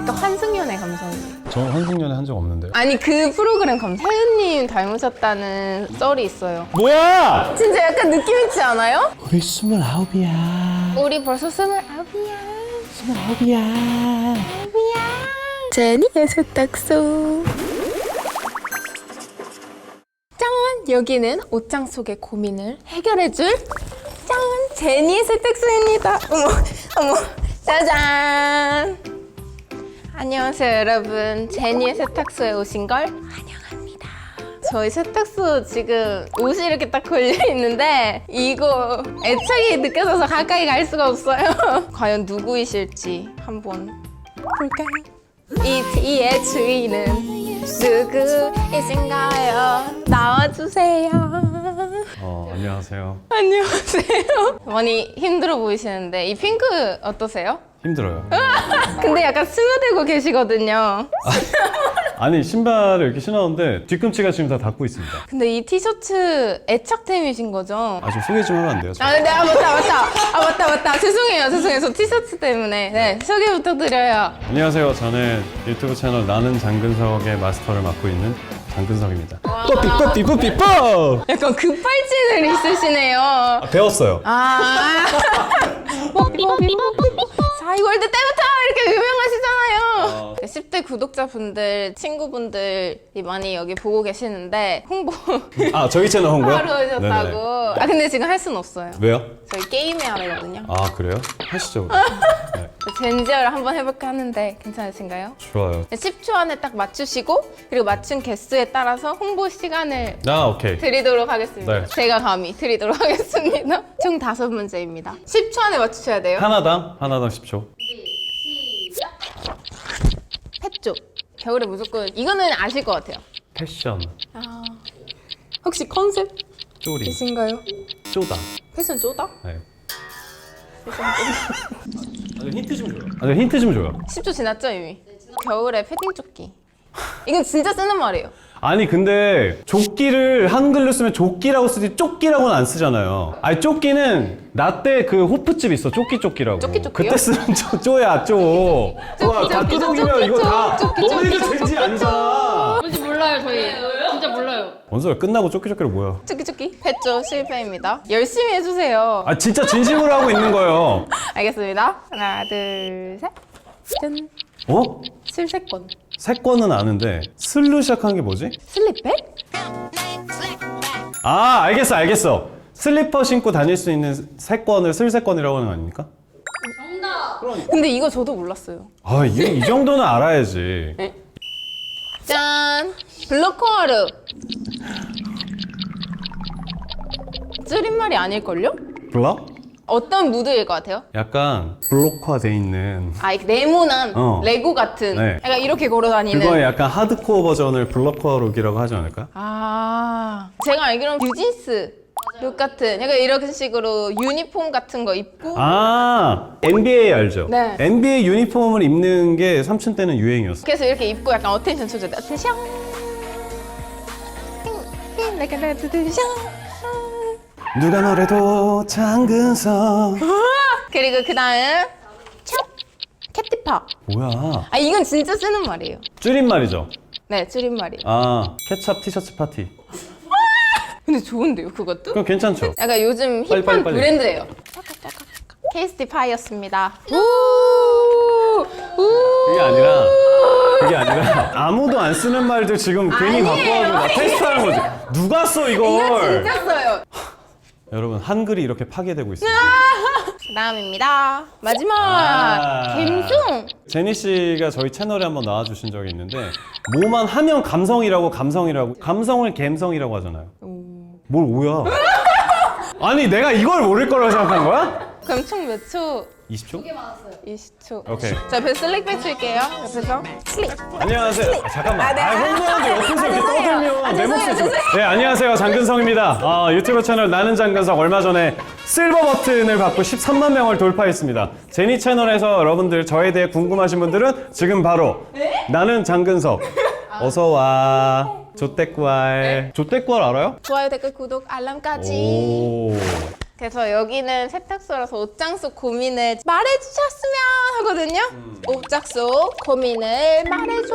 약간 환승연애 감성이에요. 저는 환승연애 한 적 없는데요. 아니 그 프로그램 감성. 세은님 닮으셨다는 썰이 있어요. 뭐야? 진짜 약간 느낌 있지 않아요? 우리 스물아홉이야. 우리 벌써 스물아홉이야. 스물아홉이야. 제니의 세탁소. 짠! 여기는 옷장 속의 고민을 해결해줄 짠! 제니의 세탁소입니다. 어머, 어머, 짜잔! 안녕하세요, 여러분. 제니의 세탁소에 오신 걸 환영합니다. 저희 세탁소 지금 옷이 이렇게 딱 걸려 있는데 이거 애착이 느껴져서 가까이 갈 수가 없어요. 과연 누구이실지 한번 볼까요? 이 티의 주인은 누구이신가요? 나와주세요. 어 안녕하세요. 안녕하세요. 많이 힘들어 보이시는데 이 핑크 어떠세요? 힘들어요. 근데 약간 스며들고 계시거든요. 아니 신발을 이렇게 신었는데 뒤꿈치가 지금 다 닿고 있습니다. 근데 이 티셔츠 애착템이신 거죠? 아 좀 소개 좀 하면 안 돼요? 저? 아, 네, 아, 맞다, 맞다. 아, 맞다, 맞다. 죄송해요, 죄송해요. 저 티셔츠 때문에. 네, 소개 부탁드려요. 안녕하세요. 저는 유튜브 채널 나는 장근석의 마스터를 맡고 있는 장근석입니다. 뽀삐 뽀삐 뽀삐 뽀! 약간 급발진을 있으시네요. 아, 배웠어요. 아. 때부 터 이렇게 유명하시잖아요. 10대 구독자분들, 친구분들이 많이 여기 보고 계시는데 홍보 아 저희 채널 홍보요? 하러 오셨다고. 네네. 아 근데 지금 할 순 없어요. 왜요? 저희 게임에 하거든요. 아 그래요? 하시죠. 그럼. 네, 젠지어를 한번 해볼까 하는데 괜찮으신가요? 좋아요. 10초 안에 딱 맞추시고 그리고 맞춘 개수에 따라서 홍보 시간을 아 오케이. 드리도록 하겠습니다. 네. 제가 감히 드리도록 하겠습니다. 총 다섯 문제입니다. 10초 안에 맞추셔야 돼요. 하나당 하나당 10초. 펫조. 겨울에 무조건 이거는 아실 것 같아요. 패션 아, 혹시 컨셉이신가요? 쪼리 쪼다. 패션 쪼다? 네. 아, 힌트 좀 줘요. 아, 힌트 좀 줘요. 10초 지났죠 이미? 겨울에 패딩 조끼. 이건 진짜 쓰는 말이에요. 아니 근데 조끼를 한글로 쓰면 조끼라고 쓰지 조끼라고는 안 쓰잖아요. 아니 조끼는 나때그 호프집 있어 조끼 조끼라고. 조끼 조끼요? 그때 쓰는 쪼, 쪼야 쪼. 와, 다 끄덕이면 조끼, 이거 다 조끼, 젠지 아니잖아. 뭔지 몰라요 저희 진짜 몰라요 원소야 끝나고 조끼 조끼로 뭐야? 조끼 조끼. 펫조 실패입니다. 열심히 해주세요. 아 진짜 진심으로 하고 있는 거예요. 알겠습니다. 하나, 둘, 셋. 짠. 어? 실세권. 세권은 아는데 슬로 시작한 게 뭐지? 슬립백? 아 알겠어 알겠어. 슬리퍼 신고 다닐 수 있는 세권을 슬세권이라고 하는 거 아닙니까? 근데 이거 저도 몰랐어요. 아, 이, 이 정도는 알아야지. 짠! 블루코어르. 줄임말이 아닐걸요? 블럭? 어떤 무드일 것 같아요? 약간 블록화돼 있는 아, 이렇게 네모난 어. 레고 같은. 네. 약간 이렇게 걸어 다니는. 그거의 약간 하드코어 버전을 블록화 룩이라고 하지 않을까? 아, 제가 알기로는 뉴진스 룩 같은, 약간 이런 식으로 유니폼 같은 거 입고. 아 NBA 알죠? 네. NBA 유니폼을 입는 게 삼촌 때는 유행이었어. 그래서 이렇게 입고 약간 어텐션 쳐줘야 돼. 어텐션. 내가 나 어텐션. 누가 노래도 장근석. 그리고 그 다음 캣티파. 뭐야? 아 이건 진짜 쓰는 말이에요. 줄임말이죠. 네 줄임말이에요. 아 케찹 티셔츠 파티. 근데 좋은데요 그것도? 그럼 괜찮죠? 약간 요즘 빨리, 힙한 빨리, 빨리. 브랜드예요. 케이스티 파이였습니다. 우! 우! 그게 아니라 그게 아니라 아무도 안 쓰는 말들 지금 괜히 갖고 아니에요. 와서 나 테스트하는 거지. 누가 써 이거 이걸? 진짜 써요. 여러분 한글이 이렇게 파괴되고 있습니다. 그다음입니다. 마지막 아. 갬송. 제니 씨가 저희 채널에 한번 나와주신 적이 있는데 뭐만 하면 감성이라고 감성이라고 감성을 갬성이라고 하잖아요. 뭘 오야? 아니 내가 이걸 모를 거라고 생각한 거야? 그럼 총 몇 초? 20초? 20초. 오케이. 자, 옆에 슬릭 펼칠게요. 옆에서 슬릭. 안녕하세요. 아, 잠깐만. 아, 네. 아, 홍보하는데 옆에서 아, 이렇게 죄송해요. 떠들면 아, 내 목소리. 죄송해요. 네, 안녕하세요. 장근성입니다. 아, 유튜브 채널 나는 장근석 얼마 전에 실버 버튼을 받고 13만 명을 돌파했습니다. 제니 채널에서 여러분들 저에 대해 궁금하신 분들은 지금 바로 네? 나는 장근석 어서 와. 조떼꾸알. 조떼꾸알 알아요? 좋아요, 댓글, 구독, 알람까지. 오. 그래서 여기는 세탁소라서 옷장 속 고민을 말해주셨으면 하거든요. 옷장 속 고민을 말해줘.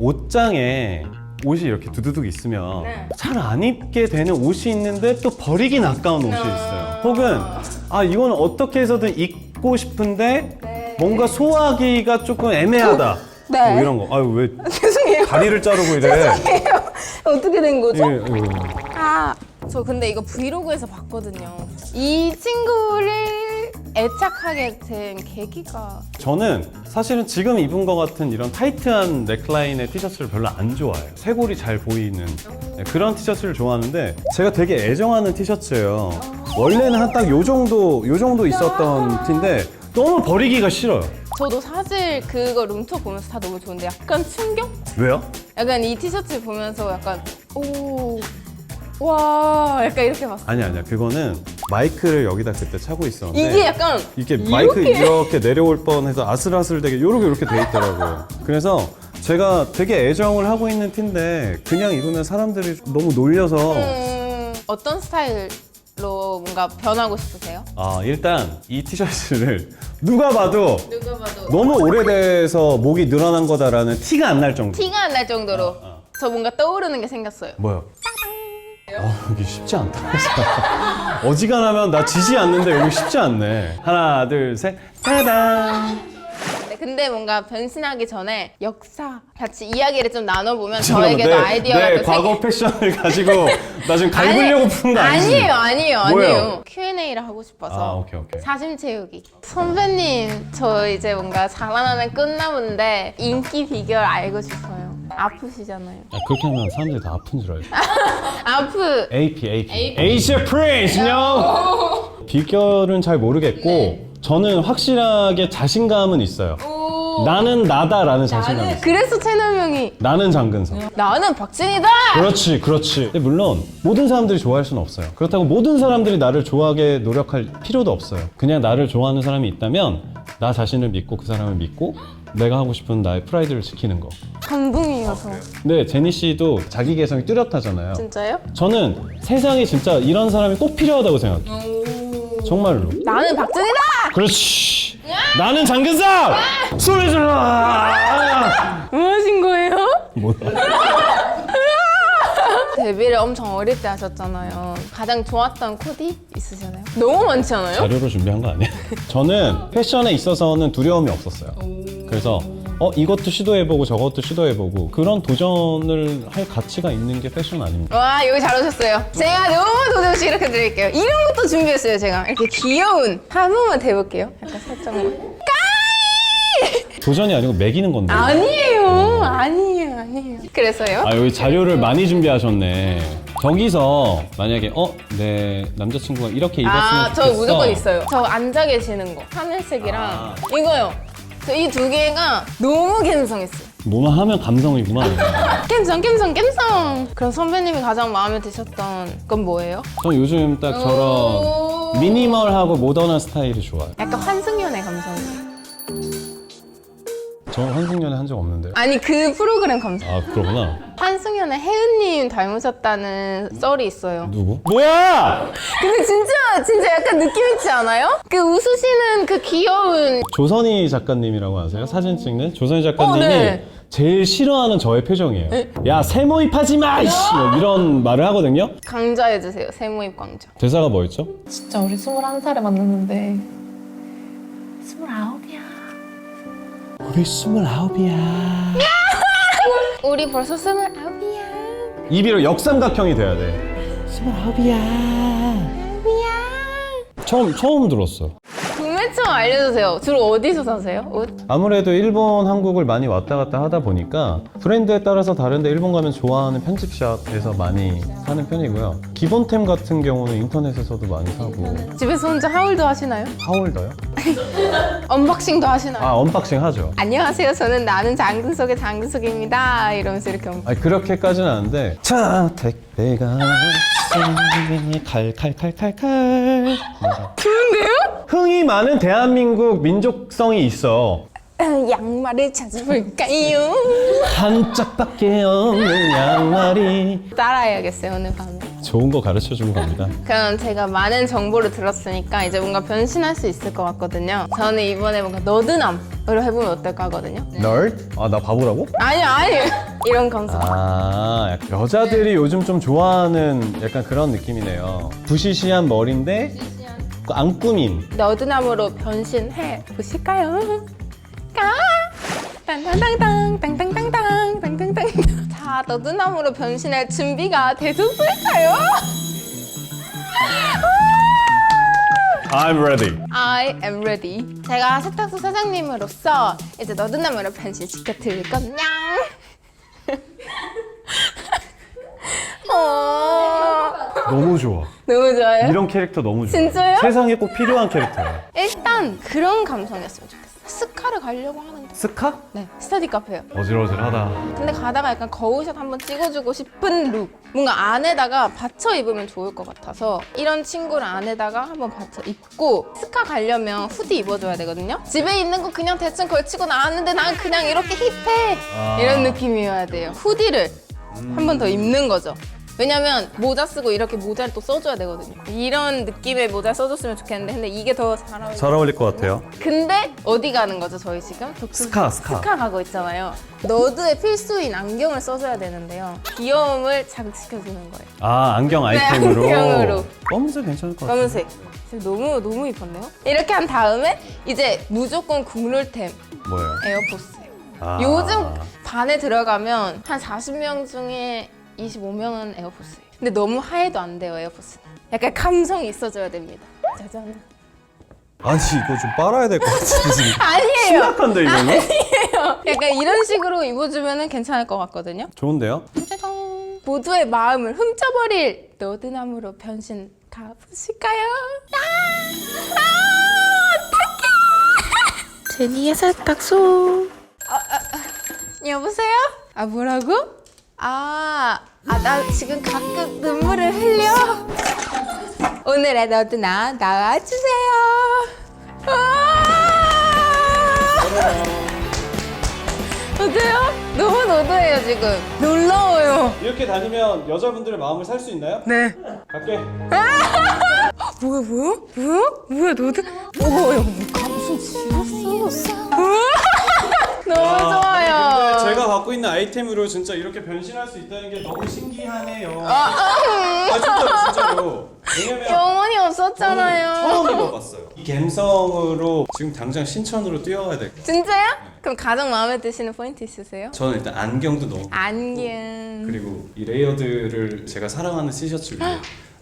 옷장에 옷이 이렇게 두두둑 있으면 네. 잘 안 입게 되는 옷이 있는데 또 버리긴 아까운 옷이 있어요. 혹은 아 이건 어떻게 해서든 입고 싶은데 네. 뭔가 소화하기가 조금 애매하다. 네. 뭐 이런 거. 아유 왜 죄송해요. 다리를 자르고 이래? 어떻게 된 거죠? 예, 예. 아, 저 근데 이거 브이로그에서 봤거든요. 이 친구를 애착하게 된 계기가 저는 사실은 지금 입은 것 같은 이런 타이트한 넥라인의 티셔츠를 별로 안 좋아해요. 쇄골이 잘 보이는 네, 그런 티셔츠를 좋아하는데 제가 되게 애정하는 티셔츠예요. 원래는 한 딱 요 정도 요 정도 있었던 티인데 너무 버리기가 싫어요. 저도 사실 그거 룸투어 보면서 다 너무 좋은데 약간 충격? 왜요? 약간 이 티셔츠 보면서 약간 오, 와, 약간 이렇게 봤어. 아니 아니야. 그거는 마이크를 여기다 그때 차고 있었는데 이게 약간 이게 마이크 이렇게 내려올 뻔해서 아슬아슬 되게 요렇게 요렇게 돼 있더라고요. 그래서 제가 되게 애정을 하고 있는 티인데 그냥 입으면 사람들이 너무 놀려서 음, 어떤 스타일로 뭔가 변하고 싶으세요? 아 일단 이 티셔츠를 누가 봐도 누가 봐도 너무 오래돼서 목이 늘어난 거다라는 티가 안 날 정도. 티가 안 날 정도로 저 뭔가 떠오르는 게 생겼어요. 뭐야? 어, 여기 쉽지 않다. 어지간하면 나 지지 않는데 여기 쉽지 않네. 하나, 둘, 셋. 따단. 네, 근데 뭔가 변신하기 전에 역사 같이 이야기를 좀 나눠보면 저에게도 아이디어가 내 또 과거 생기- 패션을 가지고 나 지금 갈구려고 푸는 거 아니지? 아니에요, 아니에요, 뭐예요? 아니에요. Q&A를 하고 싶어서. 아, 오케이, 오케이. 사심 채우기. 선배님, 저 이제 뭔가 자라나는 끝나문데 인기 비결 알고 싶어요. 아프시잖아요. 야, 그렇게 하면 사람들이 다 아픈 줄 알지. 아프. AP, AP. 에이시아 프린스, 요 비결은 잘 모르겠고 저는 확실하게 자신감은 있어요. 나는 나다라는 자신감이 있어요. 그래서 채널명이 나는 장근석. 나는 박진이다. 그렇지, 그렇지. 근데 물론 모든 사람들이 좋아할 수는 없어요. 그렇다고 모든 사람들이 나를 좋아하게 노력할 필요도 없어요. 그냥 나를 좋아하는 사람이 있다면 나 자신을 믿고 그 사람을 믿고 내가 하고 싶은 나의 프라이드를 지키는 거. 감동이어서. 근데 제니 씨도 자기 개성이 뚜렷하잖아요. 진짜요? 저는 세상에 진짜 이런 사람이 꼭 필요하다고 생각해요. 정말로. 나는 박진이다. 그렇지. 나는 장근석! 소리 질러! 뭐 하신 거예요? 뭐야? 데뷔를 엄청 어릴 때 하셨잖아요. 가장 좋았던 코디 있으시나요? 너무 많지 않아요? 자료로 준비한 거 아니에요? 저는 패션에 있어서는 두려움이 없었어요. 그래서 어 이것도 시도해보고 저것도 시도해보고 그런 도전을 할 가치가 있는 게 패션 아닙니까? 와 여기 잘 오셨어요. 제가 너무 도전식 이렇게 드릴게요. 이런 것도 준비했어요 제가. 이렇게 귀여운 한 번만 대볼게요. 약간 살짝만. 도전이 아니고 매기는 건데. 아니에요, 아니에요, 아니에요. 그래서요? 아 여기 자료를 많이 준비하셨네. 저기서 만약에 어 내 남자친구가 이렇게 입었으면 아, 저 좋겠어. 무조건 있어요. 저 앉아 계시는 거. 하늘색이랑 아. 이거요. 이 두 개가 너무 감성있어요. 뭐만 하면 감성이구만. 감성, 감성, 감성. 그럼 선배님이 가장 마음에 드셨던 건 뭐예요? 저 요즘 딱 저런 오. 미니멀하고 모던한 스타일이 좋아요. 약간 환승연애 감성이에요. 저 환승연애 한 적 없는데요. 아니 그 프로그램 감성. 아 그러구나. 환승연애 혜은님 닮으셨다는 썰이 있어요. 누구? 뭐야? 근데 진짜 진짜 약간 느낌 있지 않아요? 그 웃으시는 그 귀여운 조선희 작가님이라고 아세요? 사진 찍는 조선희 작가님이 어, 네. 제일 싫어하는 저의 표정이에요. 야 세모입하지 마! 이씨! 뭐 이런 말을 하거든요. 강좌해 주세요. 세모입 강좌. 대사가 뭐였죠? 진짜 우리 21살에 만났는데 29이야. 우리 스물아홉이야. 우리 벌써 스물아홉이야. 입이 역삼각형이 돼야 돼. 스물아홉이야. 처음 처음 들었어. 구매처 알려주세요. 주로 어디서 사세요? 옷? 아무래도 일본, 한국을 많이 왔다 갔다 하다 보니까 브랜드에 따라서 다른데 일본 가면 좋아하는 편집샵에서 많이 사는 편이고요. 기본템 같은 경우는 인터넷에서도 많이 사고 집에서 혼자 하울도 하시나요? 하울더요? 언박싱도 하시나요? 아 언박싱 하죠. 안녕하세요. 저는 나는 장근석의 장근석입니다. 이러면서 이렇게 언- 아니 그렇게까지는 아닌데 자택 배가 왔으니 칼칼칼칼칼 좋은데요? 흥이 많은 대한민국 민족성이 있어 양말을 찾아볼까요? 한 짝밖에 없는 양말이 따라해야겠어요 오늘 밤에. 좋은 거 가르쳐 주고 갑니다. 그럼 제가 많은 정보를 들었으니까 이제 뭔가 변신할 수 있을 것 같거든요. 저는 이번에 뭔가 너드남으로 해보면 어떨까 하거든요. 널? 아, 나 바보라고? 아니요, 아니요. 이런 감성. 아, 약간 여자들이 요즘 좀 좋아하는 약간 그런 느낌이네요. 부시시한 머리인데 그 앙꾸민. 너드남으로 변신해 보실까요? 까! 땅땅땅땅 땅땅땅땅 땅땅땅 자 너드남으로 변신할 준비가 되셨을까요? I'm ready. I am ready 제가 세탁소 사장님으로서 이제 너드남으로 변신시켜 드릴 건냥 어, 너무 좋아. 너무 좋아요? 이런 캐릭터 너무 좋아. 진짜요? 세상에 꼭 필요한 캐릭터야. 일단 그런 감성이었으면 좋겠어요 스카를 가려고 하는데 스카? 네 스터디 카페요. 어질어질하다. 근데 가다가 약간 거울샷 한번 찍어주고 싶은 룩. 뭔가 안에다가 받쳐 입으면 좋을 것 같아서 이런 친구를 안에다가 한번 받쳐 입고 스카 가려면 후디 입어줘야 되거든요. 집에 있는 거 그냥 대충 걸치고 나왔는데 난 그냥 이렇게 힙해! 아. 이런 느낌이어야 돼요. 후디를 한 번 더 입는 거죠 왜냐면 모자 쓰고 이렇게 모자를 또 써줘야 되거든요 이런 느낌의 모자 써줬으면 좋겠는데 근데 이게 더 잘 어울려요 잘 어울릴 것 같아요. 근데 어디 가는 거죠 저희 지금? 독특- 스카, 스카. 스카 가고 있잖아요. 너드의 필수인 안경을 써줘야 되는데요. 귀여움을 자극시켜주는 거예요. 아, 안경 아이템으로. 네, 안경으로. 검은색 괜찮을 것 같아요. 검은색. 지금 너무 너무 이뻤네요. 이렇게 한 다음에 이제 무조건 국룰템 뭐예요? 에어포스예요. 아. 요즘 반에 들어가면 한 40명 중에 25명은 에어포스예요. 근데 너무 하얘도 안 돼요 에어포스는. 약간 감성이 있어줘야 됩니다. 짜잔. 아니, 이거 좀 빨아야 될 것 같은데. 아니에요. 심각한데, 이거는? 약간 이런 식으로 입어주면 괜찮을 것 같거든요. 좋은데요? 짜잔. 모두의 마음을 훔쳐버릴 너드남으로 변신 가보실까요? 아! 어떡해! 제니의 세탁소. 아, 아, 아, 여보세요? 아, 뭐라고? 아, 아, 나 지금 가끔 눈물을 흘려. 오늘의 너드나 나와주세요. 아! 어때요? 너무 너드해요, 지금. 놀라워요. 이렇게 다니면 여자분들의 마음을 살 수 있나요? 네. 갈게. 뭐야 뭐야? 뭐야? 뭐야 너도? 오, 야, 뭐 감성 지렸어. 너무 좋아요. 아, 근데 제가 갖고 있는 아이템으로 진짜 이렇게 변신할 수 있다는 게 너무 신기하네요. 아, 진짜로, 진짜로. 왜냐면 영혼이 저는 없었잖아요. 처음 입어봤어요. 이 감성으로 지금 당장 신천으로 뛰어가야 될 것 같아요. 진짜요? 그럼 가장 마음에 드시는 포인트 있으세요? 저는 일단 안경도 너무 안경. 그리고 이 레이어드를 제가 사랑하는 티셔츠를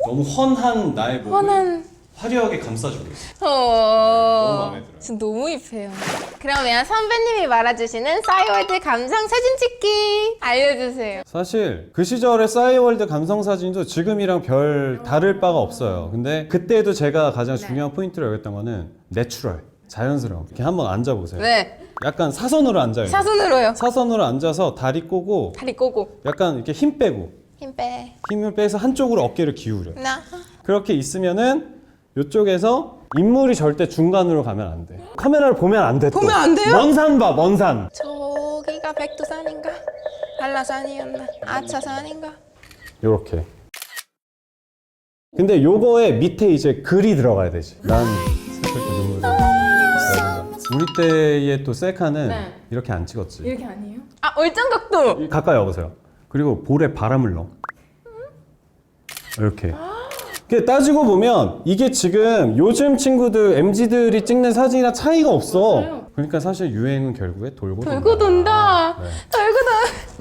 너무 훤한 나의 목을 뻔한. 화려하게 감싸주고 있어요. 너무 어. 마음에 들어요. 진짜 너무 입혀요. 그러면 선배님이 말아주시는 싸이월드 감성 사진 찍기 알려주세요. 사실 그 시절의 싸이월드 감성 사진도 지금이랑 별 다를 바가 없어요. 근데 그때도 제가 가장 중요한 포인트로 여겼던 거는 내추럴, 자연스러움. 이렇게 한번 앉아보세요. 네. 약간 사선으로 앉아요. 사선으로요. 사선으로 앉아서 다리 꼬고 다리 꼬고. 약간 이렇게 힘 빼고 힘 빼. 힘을 빼서 한쪽으로 어깨를 기울여. 나. 그렇게 있으면은 이쪽에서 인물이 절대 중간으로 가면 안 돼. 카메라를 보면 안 돼. 또. 보면 안 돼요? 먼산 봐, 먼 산. 저기가 백두산인가? 한라산이었나? 아차산인가? 요렇게. 근데 요거에 밑에 이제 글이 들어가야 되지. 난 슬플 때 눈물을. 흘린다. 우리 때의 또 셀카는 네. 이렇게 안 찍었지. 이렇게 아니에요? 아 얼짱각도! 가까이 와보세요. 그리고 볼에 바람을 넣어. 이렇게. 그 따지고 보면 이게 지금 요즘 친구들 MZ들이 찍는 사진이랑 차이가 없어. 그러니까 사실 유행은 결국에 돌고 돌고 돈다. 돈다! 네. 돌고 돈!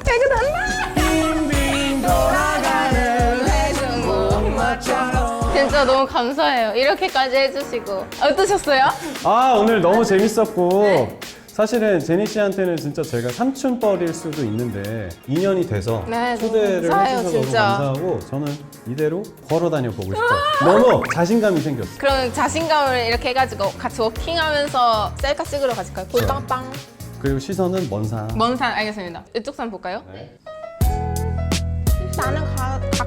돌고 돈다! 빙빙 돌아가는 회전목마처럼 진짜 너무 감사해요. 이렇게까지 해주시고 어떠셨어요? 아 오늘 너무 재밌었고 사실은 제니 씨한테는 진짜 제가 삼촌뻘일 수도 있는데 인연이 돼서 네, 너무 초대를 감사해요, 해주셔서 너무 진짜. 감사하고 저는 이대로 걸어 다녀 보고 싶어요. 너무 자신감이 생겼어. 그럼 자신감을 이렇게 해가지고 같이 워킹하면서 셀카 찍으러 가실까요? 볼빵빵 그리고 시선은 먼 산. 먼 산 알겠습니다. 이쪽 산 볼까요? 네. 나는 가,